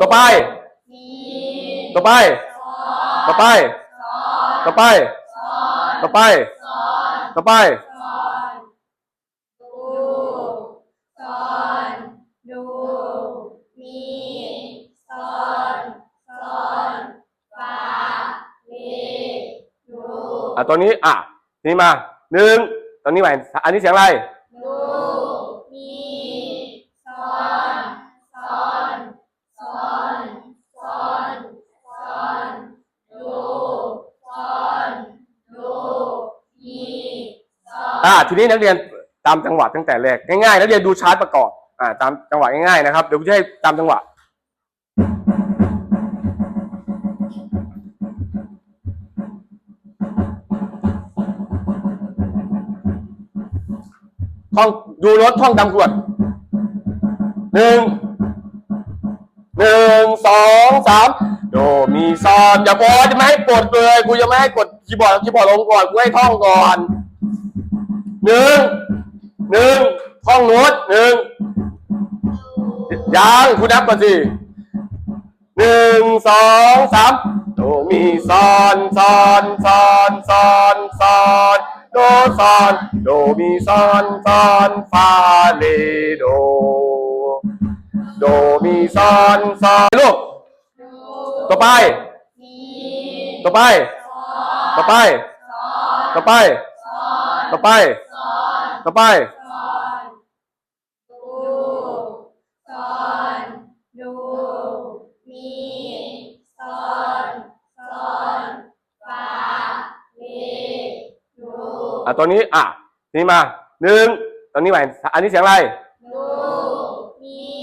ต่อไป ต่อไป ต่อไป ต่อไป ต่อไป ต่อไปดูสอนดูมีสอนสอนฟ้าเลดูอะตัวนี้ อะทีนี้มาหนึ่งตอนนี้ใหม่อันนี้เสียงอะไร อ่าทีนี้นักเรียนตามจังหวะตั้งแต่แรกง่ายๆนักเรียนดูชาร์ตประกอบอ่าตามจังหวะง่ายๆนะครับเดี๋ยวผมจะให้ตามจังหวะท่องดูโน้ตท่องตามกวดหนึ่งหนึ่งสองสามโดมีซอนอย่าพอจะไม่ให้กดเลยกูจะไม่ให้กดคีย์บอร์ดคีย์บอร์ดลงก่อนกูให้ท่องก่อน หนึ่งหนึ่งท่องโน้ตหนึ่งยังคุณนับก่อนสิหนึ่งสองสามโดมีซอนซอนซอนซอนซอนโดซอนโดมีซอนซอนฟาเลโด โดมีซอนซอนลูกดูต่อไปมีต่อไปสอนต่อไปสอนต่อไปสอนต่อไป สอนต่อไปสอนดูสอนดูมีสอนสอนฟาเลดูอะตอนนี้อะนี่มาหนึ่งตอนนี้ใหม่อันนี้เสียงอะไรดูมี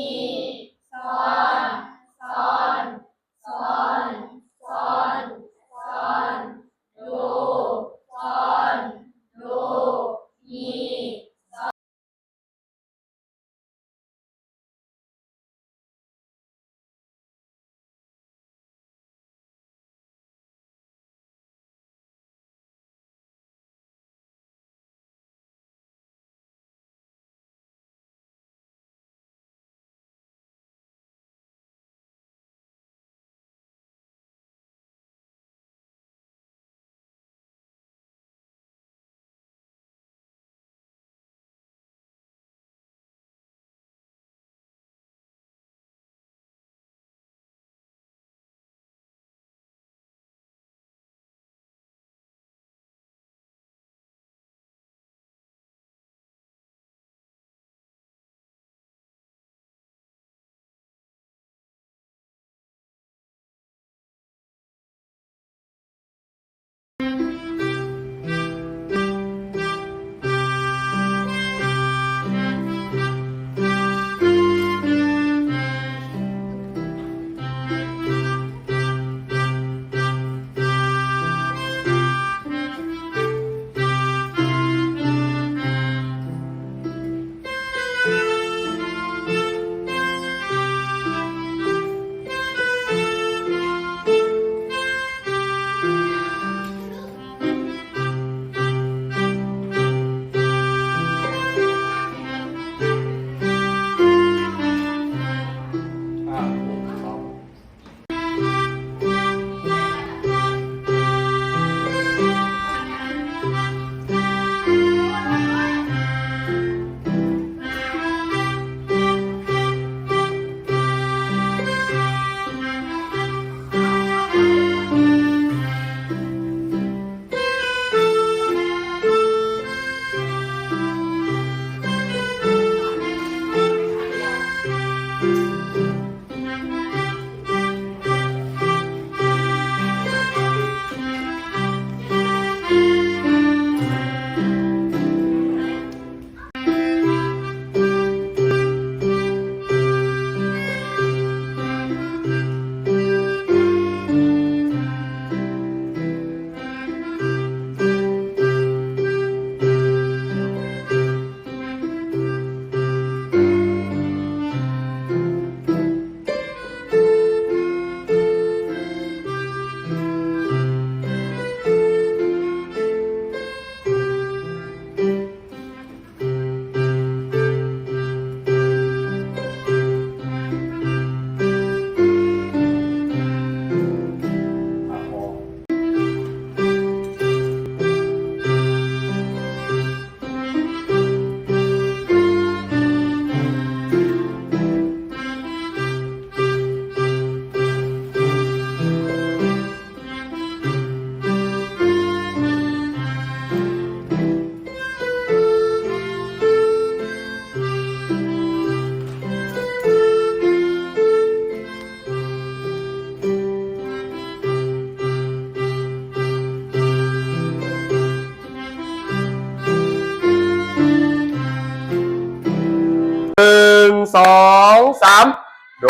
โด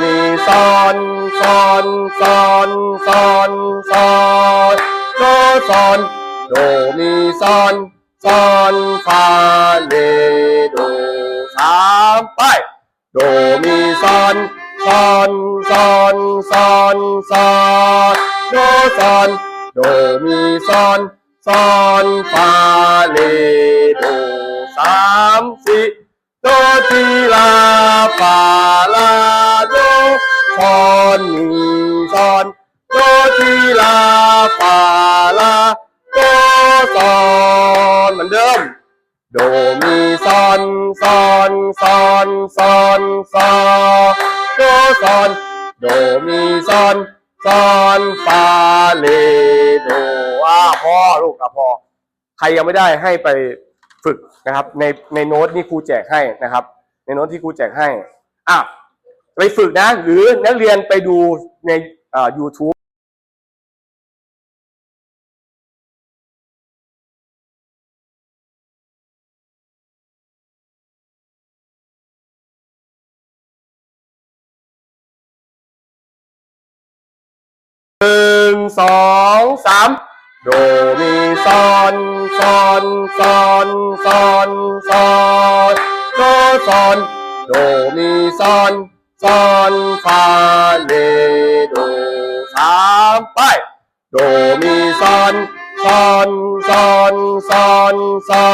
มีซอนซอนซอนซอนซอนโดซอนโดมีซอนซอนฟาเลโดสามไปโดมีซอนซอนซอนซอนซอนโดซอนโดมีซอนซอนฟาเลโดสามสี่โดทีลาฟา อนเหมือนเดิม โดมีซอนซอนซอนซอนซอนโดซอน โดมีซอนซอนฟาเลโดอ่าพอลูกอะพอใครยังไม่ได้ให้ไปฝึกนะครับ ในในโน้ตนี่ครูแจกให้นะครับ ในโน้ตที่ครูแจกให้อะไปฝึกนะ หรือนักเรียนไปดูในอ่า YouTube สองสามโดมีซอนซอนซอนซอนซอนโดซอนโดมีซอนซอนฟาเลโดสามไปโดมีซอนซอนซอนซอนซอ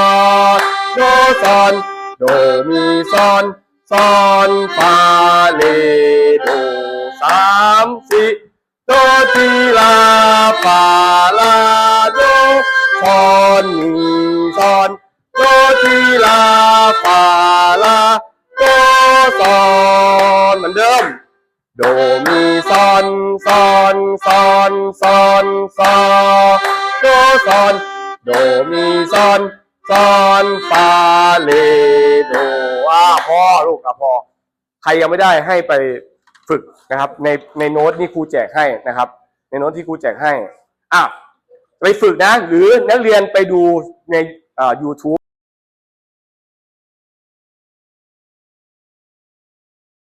นโดซอนโดมีซอนซอนฟาเลโดสามสี่ โดทีลาฟาลาโดซอนมีซอนโดทีลาฟาลาโดซอนเหมือนเดิม โดมีซอนซอนซอนซอนซอนโดซอน โดมีซอนซอนฟาเลโดอ่าพอลูกอะพอใครยังไม่ได้ให้ไป ฝึกนะครับ ในในโน้ตนี่ครูแจกให้นะครับ ในโน้ตที่ครูแจกให้อะไปฝึกนะ หรือนักเรียนไปดูในอ่า YouTube